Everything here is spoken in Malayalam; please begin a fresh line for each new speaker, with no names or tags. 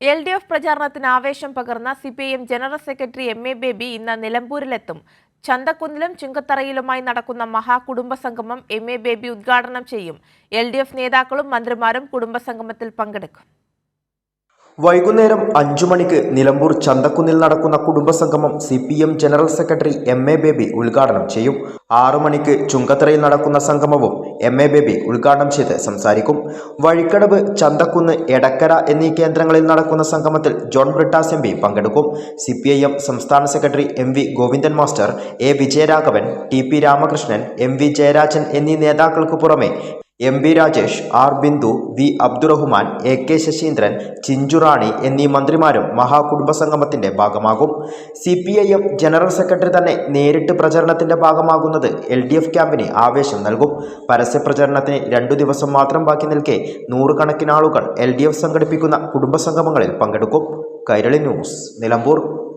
എൽ ഡി എഫ് പ്രചാരണത്തിന് ആവേശം പകർന്ന C P I M general secretary M A Baby ഇന്ന് നിലമ്പൂരിലെത്തും. ചന്തക്കുന്നിലും ചുങ്കത്തറയിലുമായി നടക്കുന്ന മഹാകുടുംബ സംഗമം എം എ ബേബി ഉദ്ഘാടനം ചെയ്യും. എൽ ഡി എഫ് നേതാക്കളും മന്ത്രിമാരും കുടുംബസംഗമത്തിൽ പങ്കെടുക്കും.
വൈകുന്നേരം അഞ്ചു മണിക്ക് നിലമ്പൂർ ചന്തക്കുന്നിൽ നടക്കുന്ന കുടുംബസംഗമം C P M general secretary M A Baby ഉദ്ഘാടനം ചെയ്യും. ആറു മണിക്ക് ചുങ്കത്തറയിൽ നടക്കുന്ന സംഗമവും എം എ ബേബി ഉദ്ഘാടനം ചെയ്ത് സംസാരിക്കും. വഴിക്കടവ് ചന്തക്കുന്ന് എടക്കര എന്നീ കേന്ദ്രങ്ങളിൽ നടക്കുന്ന സംഗമത്തിൽ ജോൺ ബ്രിട്ടാസ് എം പി പങ്കെടുക്കും. സി പി ഐ എം സംസ്ഥാന secretary M V Govindan master A Vijayaraghavan T P Ramakrishnan M V Jayarajan എന്നീ നേതാക്കൾക്ക് പുറമെ M V Rajesh R Bindu V Abdurahman A K Saseendran Chinchurani എന്നീ മന്ത്രിമാരും മഹാകുടുംബസംഗമത്തിന്റെ ഭാഗമാകും. C P I M general secretary തന്നെ നേരിട്ട് പ്രചരണത്തിന്റെ ഭാഗമാകുന്നത് എൽ ഡി എഫ് ക്യാമ്പിന് ആവേശം നൽകും. പരസ്യപ്രചരണത്തിന് രണ്ടു ദിവസം മാത്രം ബാക്കി നിൽക്കെ നൂറുകണക്കിന് ആളുകൾ എൽ ഡി എഫ് സംഘടിപ്പിക്കുന്ന കുടുംബസംഗമങ്ങളിൽ പങ്കെടുക്കും. കൈരളി ന്യൂസ് നിലമ്പൂർ.